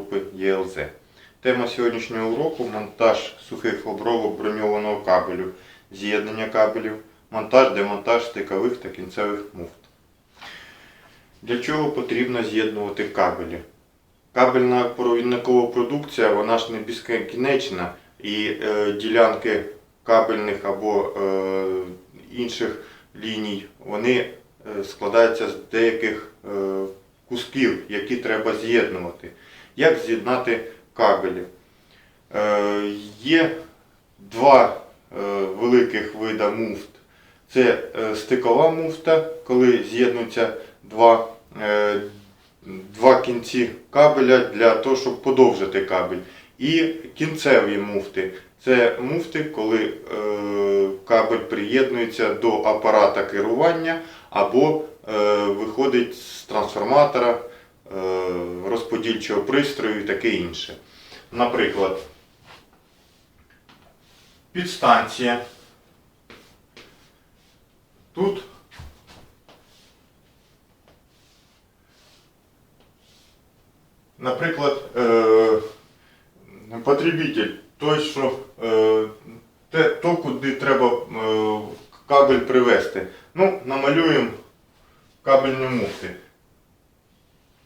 групи ЄЛЗ. Тема сьогоднішнього уроку монтаж сухих обробок броньованого кабелю, з'єднання кабелів, монтаж, демонтаж стикових та кінцевих муфт. Для чого потрібно з'єднувати кабелі? Кабельна провідникова продукція, вона ж не безкінечна, і е, ділянки кабельних або е, інших ліній, вони е, складаються з деяких е, кусків, які треба з'єднувати. Як з'єднати кабелі? Е, є два е, великих вида муфт. Це е, стикова муфта, коли з'єднуються два, два кінці кабеля для того, щоб подовжити кабель. І кінцеві муфти. Це муфти, коли кабель приєднується до апарата керування або виходить з трансформатора, розподільчого пристрою і таке інше. Наприклад, підстанція. Тут Наприклад, е, потребитель, той, що е, те, то, куди треба е, кабель привести. Ну, намалюємо кабельні муфти.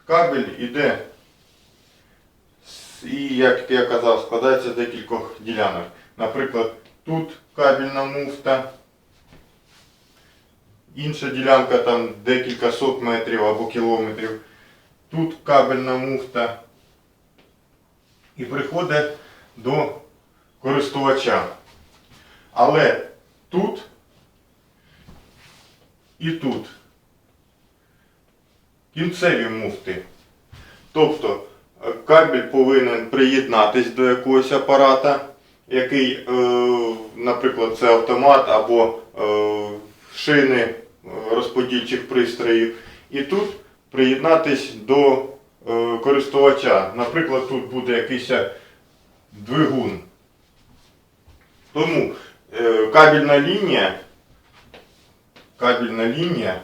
Кабель іде, з- і, як я казав, складається з декількох ділянок. Наприклад, тут муфта, інша ділянка там декілька сот метрів або кілометрів. Тут кабельна муфта і приходить до користувача. Але тут і тут кінцеві муфти. Тобто е, кабель повинен приєднатись до якогось апарата, який, е, наприклад, це автомат або е, шини е, розподільчих пристроїв. І тут приєднатись до користувача. Наприклад, тут буде якийсь двигун. Тому кабельна лінія, кабельна лінія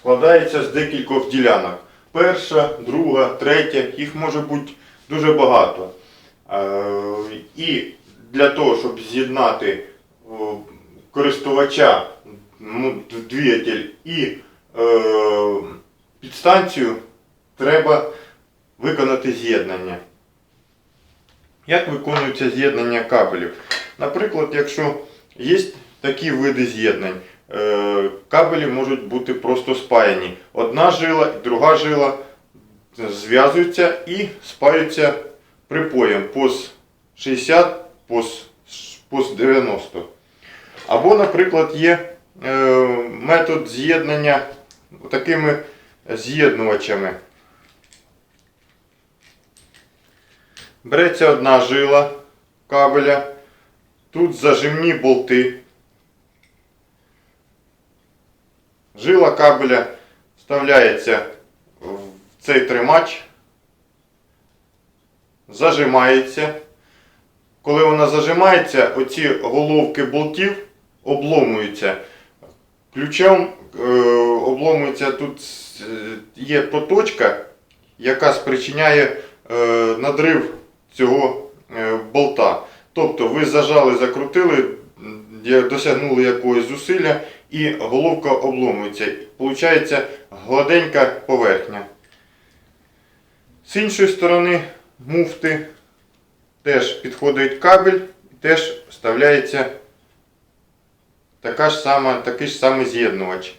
складається з декількох ділянок. Перша, друга, третя, їх може бути дуже багато. Е, І для того, щоб з'єднати користувача, ну, двигатель і е, підстанцію, треба виконати з'єднання. Як виконується з'єднання кабелів? Наприклад, якщо є такі види з'єднань, е, кабелі можуть бути просто спаяні. Одна жила і друга жила зв'язуються і спаються припоєм POS 60, POS, POS 90. Або, наприклад, є е, метод з'єднання такими з'єднувачами. Береться одна жила кабеля, тут зажимні болти. Жила кабеля вставляється в цей тримач, зажимається. Коли вона зажимається, оці головки болтів обломуються. Ключом е, обломується тут е, є проточка, яка спричиняє е, надрив цього болта. Тобто ви зажали, закрутили, досягнули якогось зусилля і головка обломується. Получається гладенька поверхня. З іншої сторони муфти теж підходить кабель, і теж вставляється така ж сама, такий ж самий з'єднувач.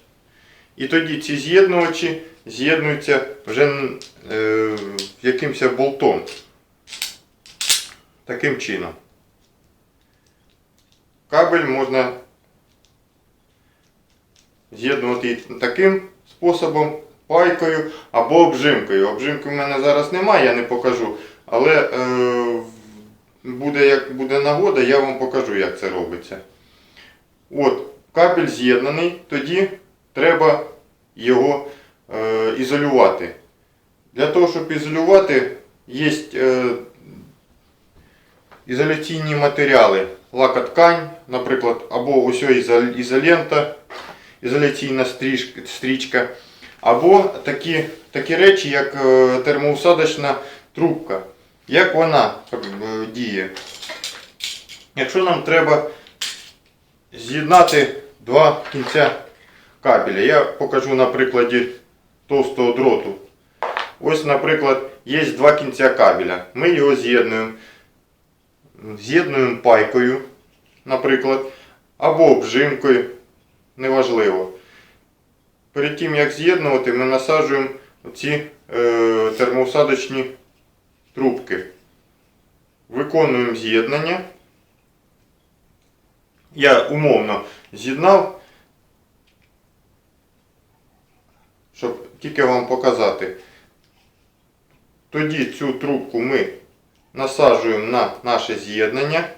І тоді ці з'єднувачі з'єднуються вже е, якимось болтом. Таким чином. Кабель можна з'єднувати таким способом, пайкою або обжимкою. Обжимки в мене зараз немає, я не покажу. Але е, буде, як буде нагода, я вам покажу, як це робиться. От, кабель з'єднаний, тоді треба його е, ізолювати. Для того, щоб ізолювати, є е, ізоляційні матеріали. Лакоткань, наприклад, або ось ізол- ізолента, ізоляційна стрічка, Або такі, такі речі, як е, термоусадочна трубка. Як вона е, діє? Якщо нам треба з'єднати два кінця кабеля, я покажу на прикладі товстого дроту. Ось, наприклад, є два кінця кабеля. Ми його з'єднуємо. З'єднуємо пайкою, наприклад, або обжимкою, неважливо. Перед тим як з'єднувати, ми насаджуємо ці е, термоусадочні трубки. Виконуємо з'єднання. Я умовно з'єднав, щоб тільки вам показати. Тоді цю трубку ми насаджуємо на наше з'єднання.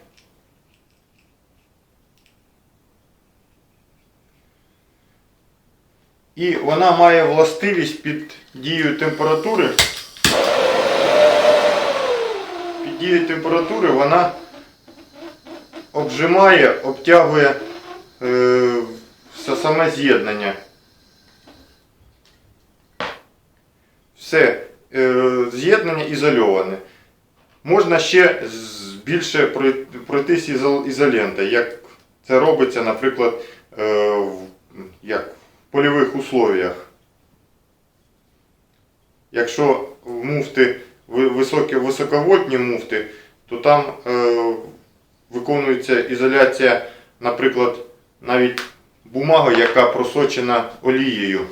І вона має властивість під дією температури. Під дією температури вона обжимає, обтягує е, все саме з'єднання. Все, е, з'єднання ізольоване. Можна ще більше пройтись ізол- ізолентою, як це робиться, наприклад, е, як, польових условіях. Якщо в муфти ви- високі, високовольтні муфти, то там е, виконується ізоляція, наприклад, навіть бумага, яка просочена олією.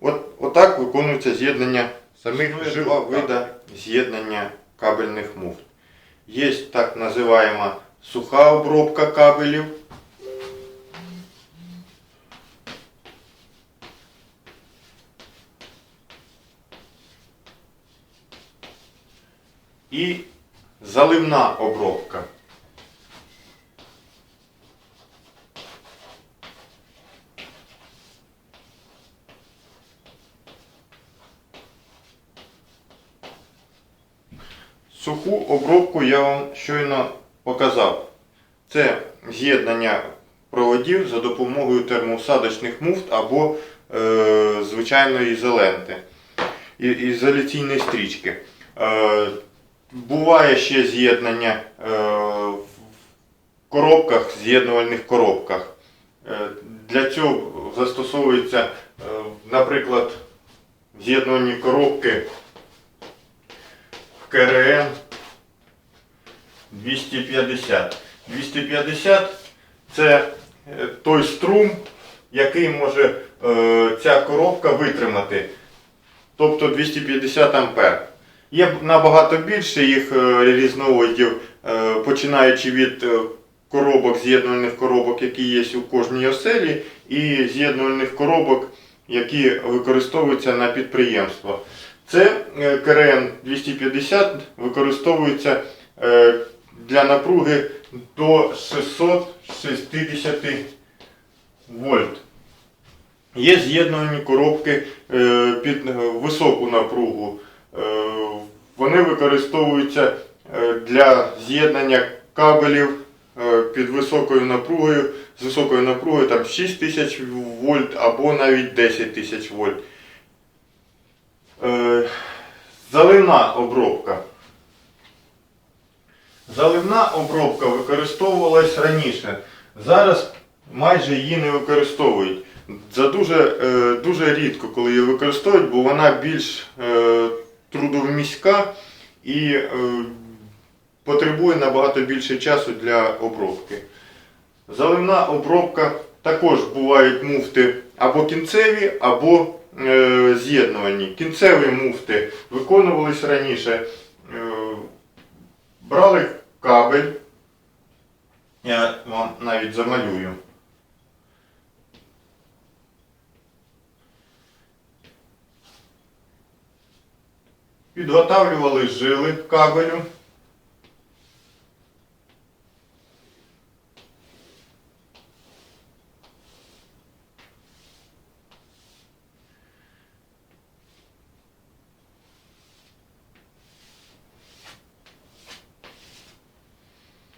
От, отак виконується з'єднання самих жил. Вида з'єднання кабельних муфт. Є так називаємо суха обробка кабелів. І заливна обробка. Суху обробку я вам щойно показав. Це з'єднання проводів за допомогою термоусадочних муфт або е, звичайної ізоленти, ізоляційної стрічки. Е, буває ще з'єднання е, в коробках, з'єднувальних коробках. Е, для цього застосовується, е, наприклад, з'єднувальні коробки в КРН 250. 250 це той струм, який може ця коробка витримати. Тобто 250 ампер. Є набагато більше їх е, різновидів, е, починаючи від е, коробок, з'єднувальних коробок, які є у кожній оселі, і з'єднувальних коробок, які використовуються на підприємствах. Це КРН 250 використовується для напруги до 660 вольт. Є з'єднувані коробки під високу напругу. Вони використовуються е, для з'єднання кабелів е, під високою напругою, з високою напругою там 6000 вольт або навіть 10 тисяч вольт. Е, Заливна обробка. Заливна обробка використовувалась раніше. Зараз майже її не використовують. За дуже, дуже рідко, коли її використовують, бо вона більш трудоміська і е, потребує набагато більше часу для обробки. Заливна обробка також бувають муфти або кінцеві, або е, з'єднувані. Кінцеві муфти виконувались раніше. Е, брали кабель. Я вам навіть замалюю. Підготавлювали жили кабелю.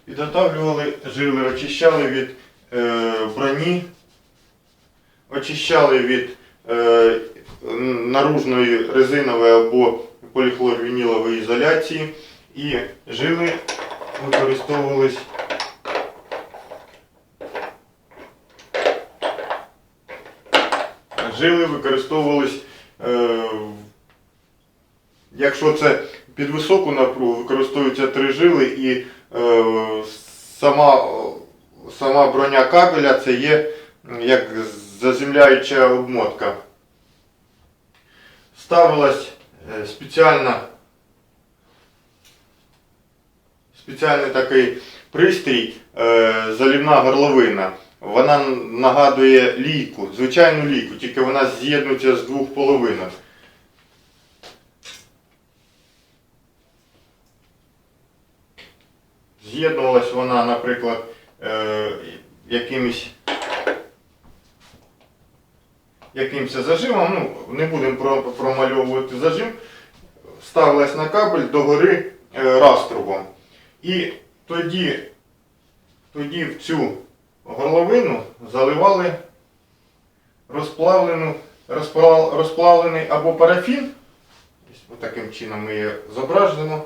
Підготавлювали жили, очищали від е, броні, очищали від е, наружної резинової або поліхлорвінілової ізоляції і жили використовувались жили використовувались, е, якщо це під високу напругу, використовуються три жили і е, сама, сама броня кабеля це є як заземляюча обмотка. Ставилась спеціальна спеціальний такий пристрій, е, залівна горловина. Вона нагадує лійку, звичайну лійку, тільки вона з'єднується з двох половинок. З'єднувалась вона, наприклад, е, якимось зажимом, ну, не будемо промальовувати зажим, ставилась на кабель догори е, раструбом. І тоді, тоді в цю горловину заливали розплавлену, розплав- розплавлений або парафін. Ось таким чином ми її зображуємо.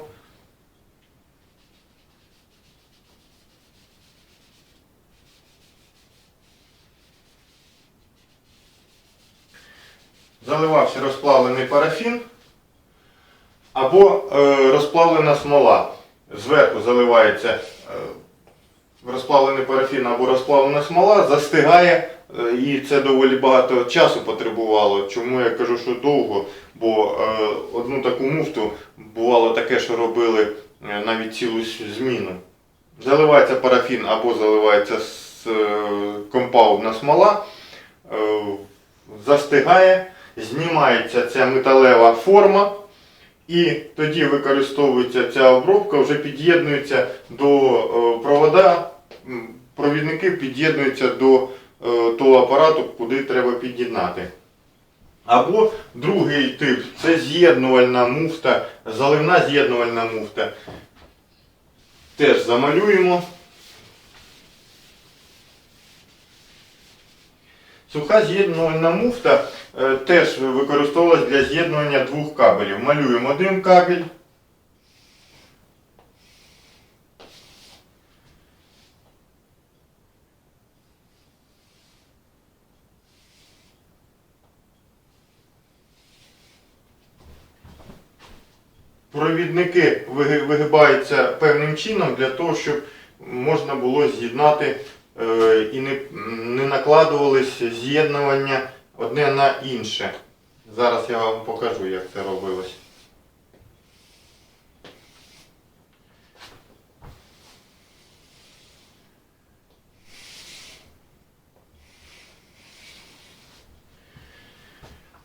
Заливався розплавлений парафін або е, розплавлена смола. Зверху заливається е, розплавлений парафін або розплавлена смола, застигає, е, і це доволі багато часу потребувало. Чому я кажу, що довго? Бо одну таку муфту бувало таке, що робили навіть цілу зміну. Заливається парафін або заливається компаундна смола, застигає, знімається ця металева форма. І тоді використовується ця обробка, вже під'єднується до е, провода, провідники під'єднуються до е, того апарату, куди треба під'єднати. Або другий тип це з'єднувальна муфта, заливна з'єднувальна муфта. Теж замалюємо. Суха з'єднувальна муфта е, теж використовувалась для з'єднування двох кабелів. Малюємо один кабель. Провідники вигибаються певним чином для того, щоб можна було з'єднати і не, не накладувались з'єднування одне на інше. Зараз я вам покажу, як це робилось.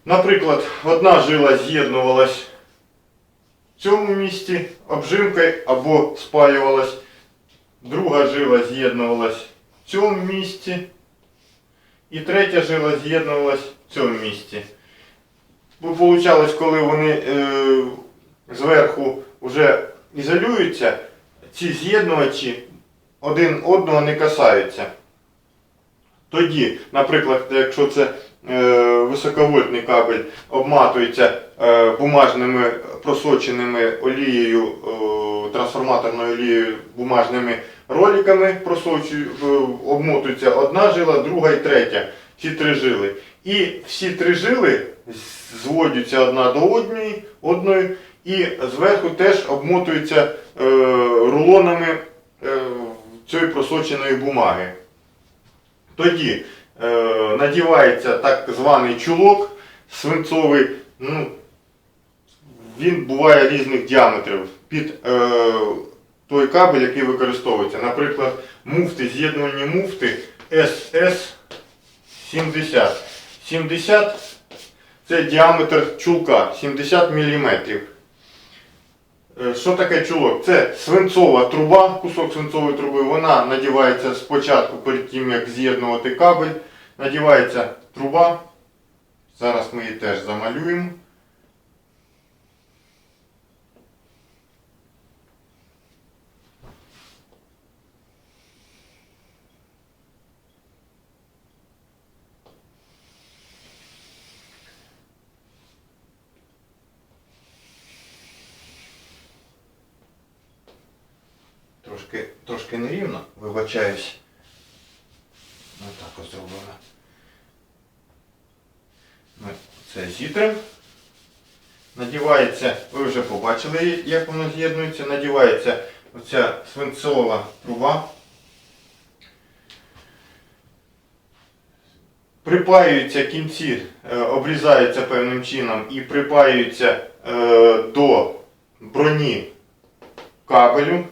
Наприклад, одна жила з'єднувалась в цьому місці обжимкою або спаювалась, друга жила з'єднувалась цьому місці, і третя жила з'єднувалась в цьому місці. Бо виходилось, коли вони е, зверху вже ізолюються, ці з'єднувачі один одного не касаються. Тоді, наприклад, якщо це е, високовольтний кабель обматується е, бумажними просоченими олією, е, трансформаторною олією бумажними роликами, просочую, е, обмотується одна жила, друга і третя. Всі три жили. І всі три жили зводяться одна до одної, одної і зверху теж обмотуються е, рулонами е, цієї просоченої бумаги. Тоді е, надівається так званий чулок свинцовий. Ну, він буває різних діаметрів під е, той кабель, який використовується. Наприклад, муфти, з'єднувальні муфти SS70. 70 це діаметр чулка 70 мм. Е, Що таке чулок? Це свинцова труба, кусок свинцової труби, вона надівається спочатку перед тим, як з'єднувати кабель. Надівається труба. Зараз ми її теж замалюємо. Трошки, нерівно, вибачаюсь. Отак ось зробимо. Ми це зітримо. Надівається, ви вже побачили, як воно з'єднується, надівається оця свинцова труба. Припаюються кінці, е, обрізаються певним чином і припаюються е, до броні кабелю.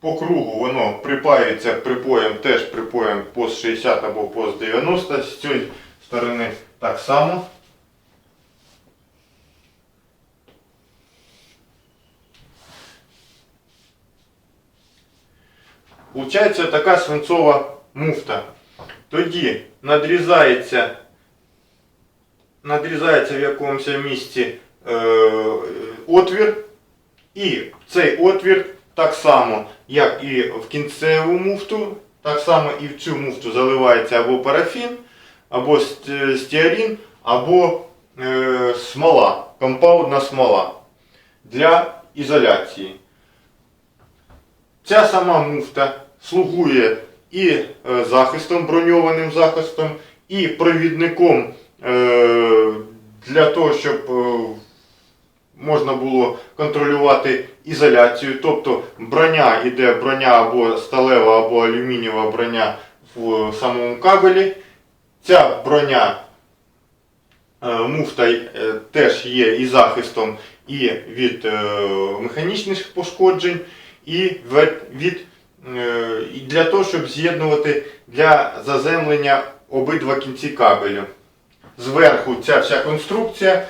По кругу воно припаюється припоєм, теж припоєм пост 60 або пост 90. З цієї сторони так само. Получається така свинцова муфта. Тоді надрізається, надрізається в якомусь місці е, отвір, і цей отвір так само, як і в кінцеву муфту, так само і в цю муфту заливається або парафін, або ст- стеарин, або е, смола, компаудна смола для ізоляції. Ця сама муфта слугує і е, захистом, броньованим захистом, і провідником е, для того, щоб е, можна було контролювати ізоляцію. Тобто броня іде броня або сталева, або алюмінієва броня в самому кабелі. Ця броня е, муфта е, теж є і захистом і від е, механічних пошкоджень, і від, і для того, щоб з'єднувати для заземлення обидва кінці кабелю. Зверху ця вся конструкція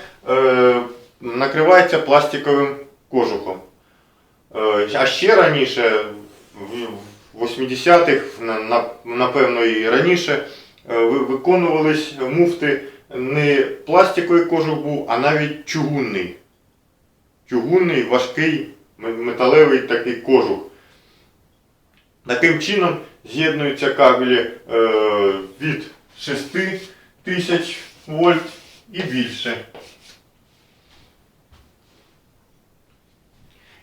накривається пластиковим кожухом. Е, а ще раніше, в 80-х, на- на- напевно і раніше, е, виконувались муфти не пластиковий кожух був, а навіть чугунний. Чугунний, важкий, металевий такий кожух. Таким чином з'єднуються кабелі е, від 6 тисяч вольт і більше.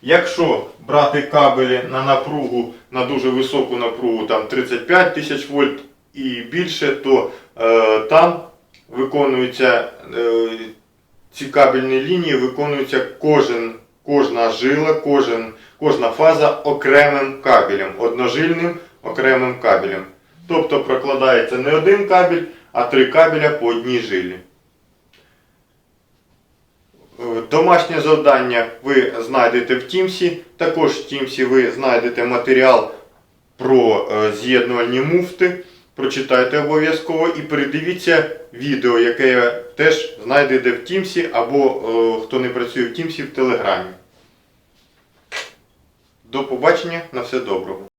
Якщо брати кабелі на напругу, на дуже високу напругу, там 35 тисяч вольт і більше, то е, там виконуються е, ці кабельні лінії, виконується кожен, кожна жила, кожен, кожна фаза окремим кабелем, одножильним окремим кабелем. Тобто прокладається не один кабель, а три кабеля по одній жилі. Е, Домашнє завдання ви знайдете в Тімсі. Також в Тімсі ви знайдете матеріал про е, з'єднувальні муфти. Прочитайте обов'язково і передивіться відео, яке теж знайдете в Тімсі або е, хто не працює в Тімсі в Телеграмі. До побачення, на все доброго.